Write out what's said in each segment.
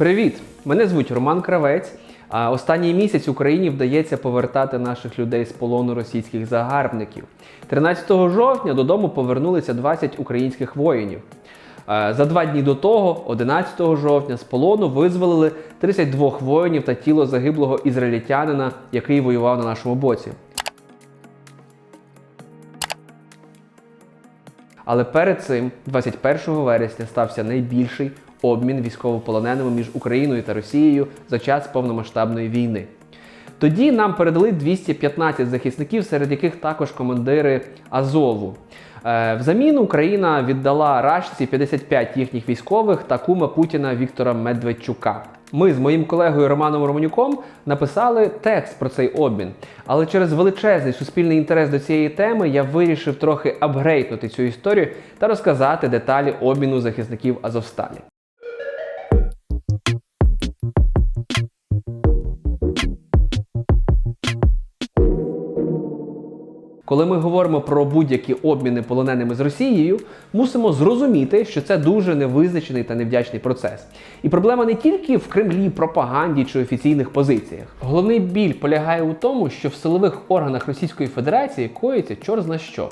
Привіт! Мене звуть Роман Кравець. А Останній місяць Україні вдається повертати наших людей з полону російських загарбників. 13 жовтня додому повернулися 20 українських воїнів. За два дні до того, 11 жовтня, з полону визволили 32 воїнів та тіло загиблого ізраїльтянина, який воював на нашому боці. Але перед цим, 21 вересня, стався найбільший обмін військовополоненими між Україною та Росією за час повномасштабної війни. Тоді нам передали 215 захисників, серед яких також командири Азову. Е, Взамін Україна віддала Рашці 55 їхніх військових та кума Путіна Віктора Медведчука. Ми з моїм колегою Романом Романюком написали текст про цей обмін. Але через величезний суспільний інтерес до цієї теми я вирішив трохи апгрейднути цю історію та розказати деталі обміну захисників Азовсталі. Коли ми говоримо про будь-які обміни полоненими з Росією, мусимо зрозуміти, що це дуже невизначений та невдячний процес. І проблема не тільки в Кремлі, пропаганді чи офіційних позиціях. Головний біль полягає у тому, що в силових органах Російської Федерації коїться чорзна що.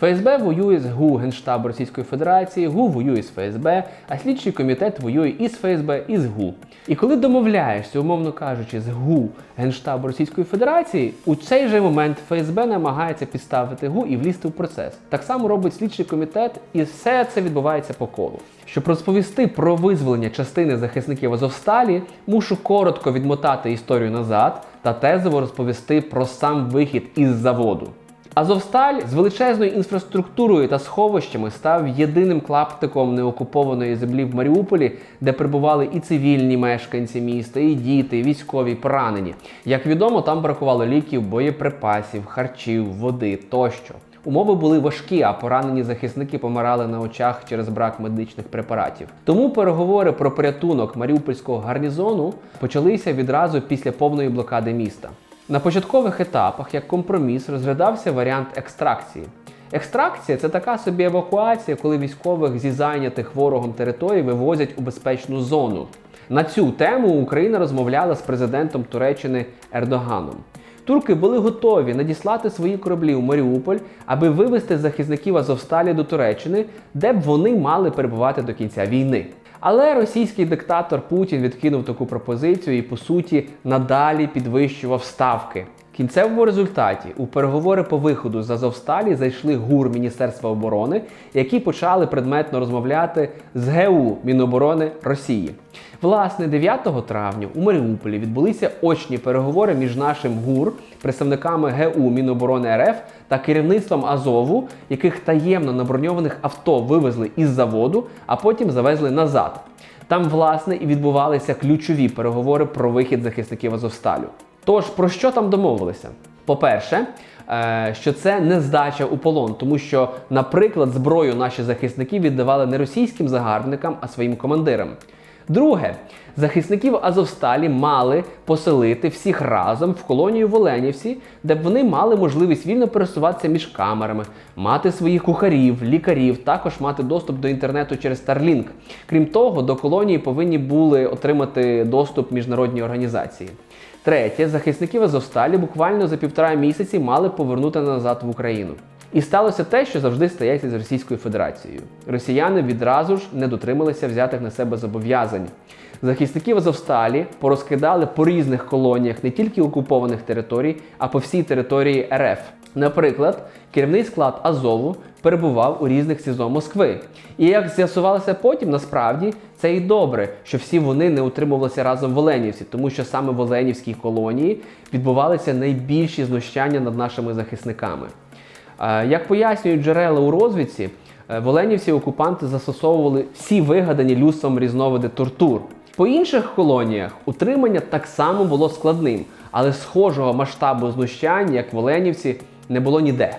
ФСБ воює з ГУ Генштабу Російської Федерації, ГУ воює з ФСБ, а слідчий комітет воює і з ФСБ, і з ГУ. І коли домовляєшся, умовно кажучи, з ГУ Генштабу Російської Федерації, у цей же момент ФСБ намагається підставити ГУ і влізти в процес. Так само робить слідчий комітет, і все це відбувається по колу. Щоб розповісти про визволення частини захисників Азовсталі, мушу коротко відмотати історію назад та тезово розповісти про сам вихід із заводу. Азовсталь з величезною інфраструктурою та сховищами став єдиним клаптиком неокупованої землі в Маріуполі, де прибували і цивільні мешканці міста, і діти, і військові, поранені. Як відомо, там бракувало ліків, боєприпасів, харчів, води тощо. Умови були важкі, а поранені захисники помирали на очах через брак медичних препаратів. Тому переговори про порятунок маріупольського гарнізону почалися відразу після повної блокади міста. На початкових етапах як компроміс розглядався варіант екстракції. Екстракція це така собі евакуація, коли військових зі зайнятих ворогом територій вивозять у безпечну зону. На цю тему Україна розмовляла з президентом Туреччини Ердоганом. Турки були готові надіслати свої кораблі у Маріуполь, аби вивезти захисників Азовсталі до Туреччини, де б вони мали перебувати до кінця війни. Але російський диктатор Путін відкинув таку пропозицію і, по суті, надалі підвищував ставки. Кінцевому результаті у переговори по виходу з Азовсталі зайшли ГУР Міністерства оборони, які почали предметно розмовляти з ГУ Міноборони Росії. Власне, 9 травня у Маріуполі відбулися очні переговори між нашим ГУР, представниками ГУ Міноборони РФ та керівництвом Азову, яких таємно на броньованих авто вивезли із заводу, а потім завезли назад. Там, власне, і відбувалися ключові переговори про вихід захисників Азовсталю. Тож про що там домовилися? По-перше, е, що це не здача у полон, тому що, наприклад, зброю наші захисники віддавали не російським загарбникам, а своїм командирам. Друге, захисників Азовсталі мали поселити всіх разом в колонію в Оленівці, де б вони мали можливість вільно пересуватися між камерами, мати своїх кухарів, лікарів, також мати доступ до інтернету через Starlink. Крім того, до колонії повинні були отримати доступ міжнародні організації. Третє, захисників Азовсталі буквально за півтора місяці мали повернути назад в Україну. І сталося те, що завжди стається з Російською Федерацією. Росіяни відразу ж не дотрималися взятих на себе зобов'язань. Захисників Азовсталі порозкидали по різних колоніях не тільки окупованих територій, а по всій території РФ. Наприклад, керівний склад Азову перебував у різних СІЗО Москви. І як з'ясувалося потім, насправді це і добре, що всі вони не утримувалися разом в Оленівці, тому що саме в Оленівській колонії відбувалися найбільші знущання над нашими захисниками. Е, Як пояснюють джерела у розвідці, е, в Оленівці окупанти застосовували всі вигадані людством різновиди тортур. По інших колоніях утримання так само було складним, але схожого масштабу знущань, як в Оленівці, не було ніде.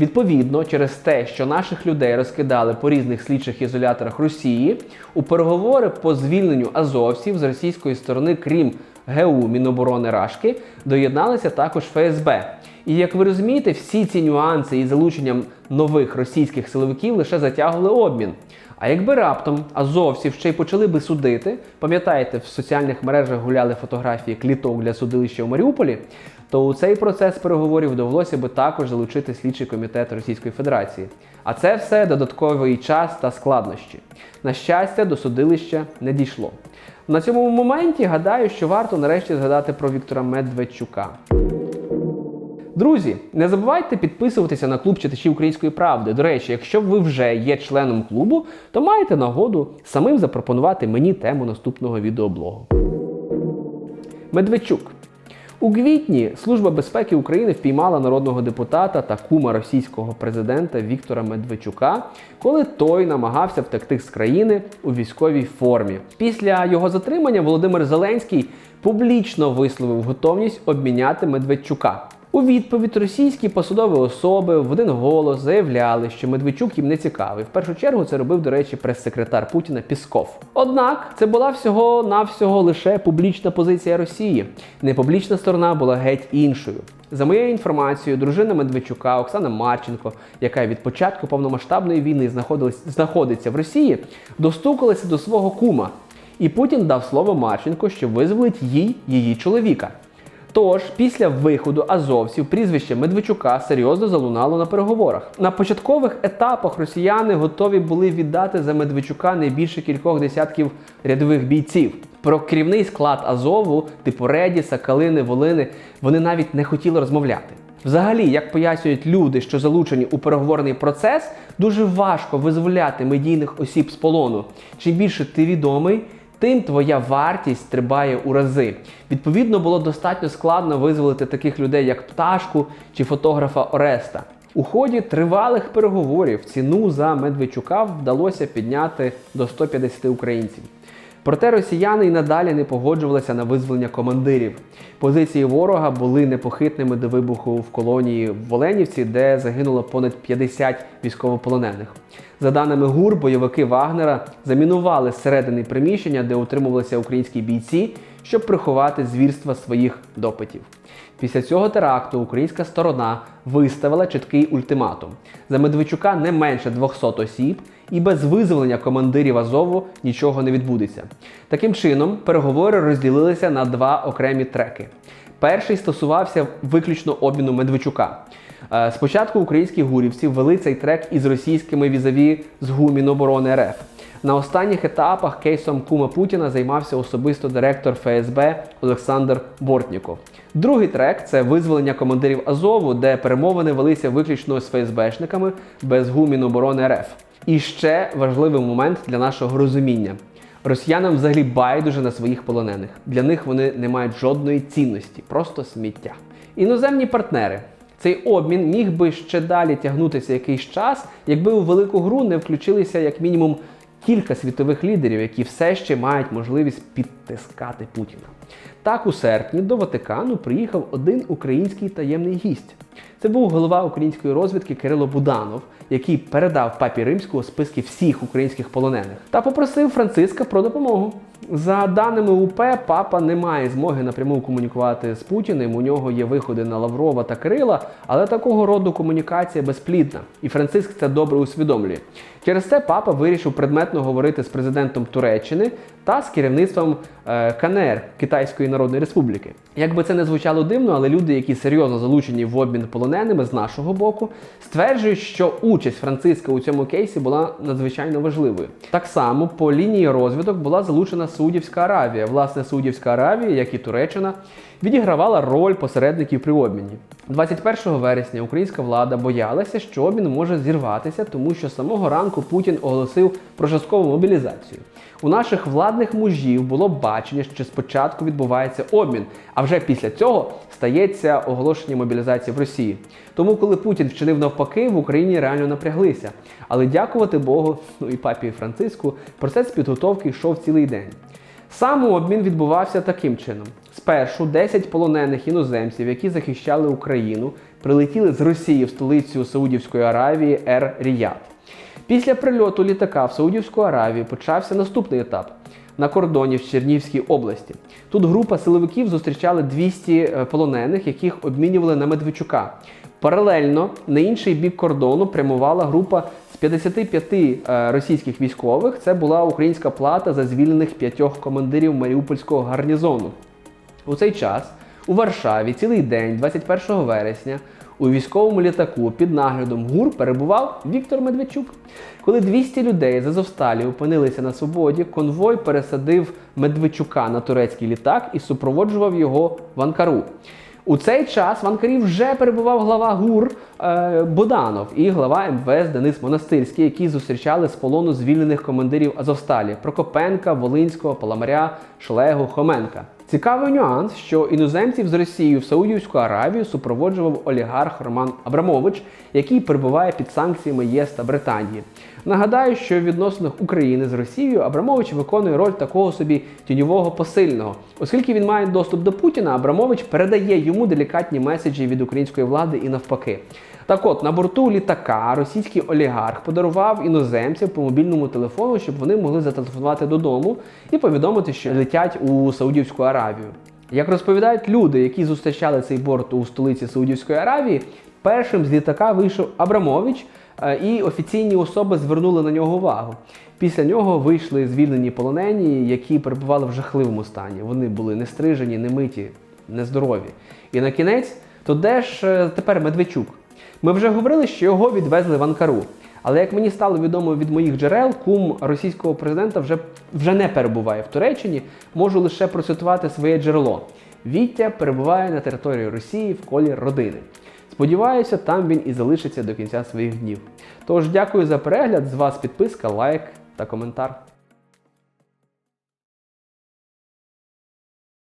Відповідно, через те, що наших людей розкидали по різних слідчих ізоляторах Росії, у переговори по звільненню азовців з російської сторони, крім ГУ Міноборони Рашки, доєдналися також ФСБ. І як ви розумієте, всі ці нюанси із залученням нових російських силовиків лише затягували обмін. А якби раптом азовців ще й почали би судити, пам'ятаєте, в соціальних мережах гуляли фотографії кліток для судилища у Маріуполі, то у цей процес переговорів довелося би також залучити слідчий комітет Російської Федерації. А це все додатковий час та складнощі. На щастя, до судилища не дійшло. На цьому моменті гадаю, що варто нарешті згадати про Віктора Медведчука. Друзі, не забувайте підписуватися на клуб читачів української правди. До речі, якщо ви вже є членом клубу, то маєте нагоду самим запропонувати мені тему наступного відеоблогу. Медведчук. У квітні Служба безпеки України впіймала народного депутата та кума російського президента Віктора Медведчука, коли той намагався втекти з країни у військовій формі. Після його затримання Володимир Зеленський публічно висловив готовність обміняти Медведчука. У відповідь російські посадові особи в один голос заявляли, що Медведчук їм не цікавий. В першу чергу це робив, до речі, прес-секретар Путіна Пісков. Однак це була всього навсього лише публічна позиція Росії. Непублічна сторона була геть іншою. За моєю інформацією, дружина Медведчука Оксана Марченко, яка від початку повномасштабної війни знаходиться в Росії, достукалася до свого кума. І Путін дав слово Марченко, що визволить їй її чоловіка. Тож, після виходу азовців прізвище Медведчука серйозно залунало на переговорах. На початкових етапах росіяни готові були віддати за Медведчука не більше кількох десятків рядових бійців. Про керівний склад Азову, типу Редіса, Калини, Волини, вони навіть не хотіли розмовляти. Взагалі, як пояснюють люди, що залучені у переговорний процес, дуже важко визволяти медійних осіб з полону. Чим більше ти відомий, тим твоя вартість стрибає у рази. Відповідно, було достатньо складно визволити таких людей, як пташку чи фотографа Ореста. У ході тривалих переговорів ціну за Медведчука вдалося підняти до 150 українців. Проте росіяни й надалі не погоджувалися на визволення командирів. Позиції ворога були непохитними до вибуху в колонії в Оленівці, де загинуло понад 50 військовополонених. За даними ГУР, бойовики Вагнера замінували зсередини приміщення, де утримувалися українські бійці, щоб приховати звірства своїх допитів. Після цього теракту українська сторона виставила чіткий ультиматум: за Медведчука не менше 200 осіб, і без визволення командирів Азову нічого не відбудеться. Таким чином, переговори розділилися на два окремі треки. Перший стосувався виключно обміну Медведчука. Е, Спочатку українські гурівці ввели цей трек із російськими візаві з ГУ Міноборони РФ. На останніх етапах кейсом кума Путіна займався особисто директор ФСБ Олександр Бортніков. Другий трек це визволення командирів Азову, де перемовини велися виключно з ФСБшниками без ГУ Міноборони РФ. І ще важливий момент для нашого розуміння. Росіянам взагалі байдуже на своїх полонених. Для них вони не мають жодної цінності, просто сміття. Іноземні партнери. Цей обмін міг би ще далі тягнутися якийсь час, якби у велику гру не включилися як мінімум кілька світових лідерів, які все ще мають можливість підтискати Путіна. Так, у серпні до Ватикану приїхав один український таємний гість. Це був голова української розвідки Кирило Буданов, який передав папі римського списки всіх українських полонених та попросив Франциска про допомогу. За даними УП, папа не має змоги напряму комунікувати з Путіним. У нього є виходи на Лаврова та Кирила, але такого роду комунікація безплідна, і Франциск це добре усвідомлює. Через це папа вирішив предметно говорити з президентом Туреччини та з керівництвом е, КНР Китайської Народної Республіки. Як би це не звучало дивно, але люди, які серйозно залучені в обмін полоненими з нашого боку, стверджують, що участь Франциска у цьому кейсі була надзвичайно важливою. Так само по лінії розвиток була залучена Саудівська Аравія. Власне, Саудівська Аравія, як і Туреччина, відігравала роль посередників при обміні. 21 вересня українська влада боялася, що обмін може зірватися, тому що самого ранку Путін оголосив про часткову мобілізацію. У наших владних мужів було бачення, що спочатку відбувається обмін, а вже після цього стається оголошення мобілізації в Росії. Тому, коли Путін вчинив навпаки, в Україні реально напряглися. Але дякувати Богу, ну і папі Франциску, процес підготовки йшов цілий день. Сам обмін відбувався таким чином: спершу 10 полонених іноземців, які захищали Україну, прилетіли з Росії в столицю Саудівської Аравії Ер Ріяд. Після прильоту літака в Саудівську Аравію почався наступний етап. на кордоні в Чернівській області. Тут група силовиків зустрічали 200 е, полонених, яких обмінювали на Медведчука. Паралельно на інший бік кордону прямувала група з 55 е, російських військових. Це була українська плата за звільнених п'ятьох командирів Маріупольського гарнізону. У цей час у Варшаві цілий день, 21 вересня, у військовому літаку під наглядом ГУР перебував Віктор Медведчук. Коли 200 людей з Азовсталі опинилися на свободі, конвой пересадив Медведчука на турецький літак і супроводжував його в Анкару. У цей час в Анкарі вже перебував глава ГУР е, Боданов і глава МВС Денис Монастирський, які зустрічали з полону звільнених командирів Азовсталі Прокопенка, Волинського, Паламаря, Шлегу, Хоменка. Цікавий нюанс, що іноземців з Росією в Саудівську Аравію супроводжував олігарх Роман Абрамович, який перебуває під санкціями ЄС та Британії. Нагадаю, що в відносинах України з Росією Абрамович виконує роль такого собі тіньового посильного, оскільки він має доступ до Путіна, Абрамович передає йому делікатні меседжі від української влади і навпаки. Так от, на борту літака російський олігарх подарував іноземцям по мобільному телефону, щоб вони могли зателефонувати додому і повідомити, що летять у Саудівську Аравію. Як розповідають люди, які зустрічали цей борт у столиці Саудівської Аравії, першим з літака вийшов Абрамович, е, і офіційні особи звернули на нього увагу. Після нього вийшли звільнені полонені, які перебували в жахливому стані. Вони були не стрижені, не миті, нездорові. І на кінець, то де ж е, тепер Медведчук? Ми вже говорили, що його відвезли в Анкару. Але як мені стало відомо від моїх джерел, кум російського президента вже, вже не перебуває в Туреччині. Можу лише процитувати своє джерело. Віття перебуває на території Росії в колі родини. Сподіваюся, там він і залишиться до кінця своїх днів. Тож дякую за перегляд. З вас підписка, лайк та коментар.